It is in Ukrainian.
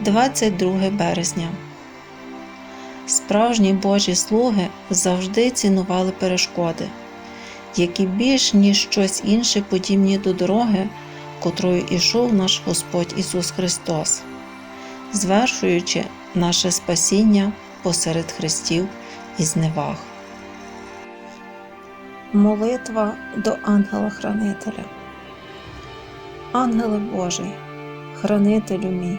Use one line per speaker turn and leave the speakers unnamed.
22 березня. Справжні Божі слуги завжди цінували перешкоди, які більш ніж щось інше подібні до дороги, котрою ішов наш Господь Ісус Христос, звершуючи наше спасіння посеред хрестів і зневаг. Молитва до ангела-хранителя. Ангеле Божий, хранителю мій,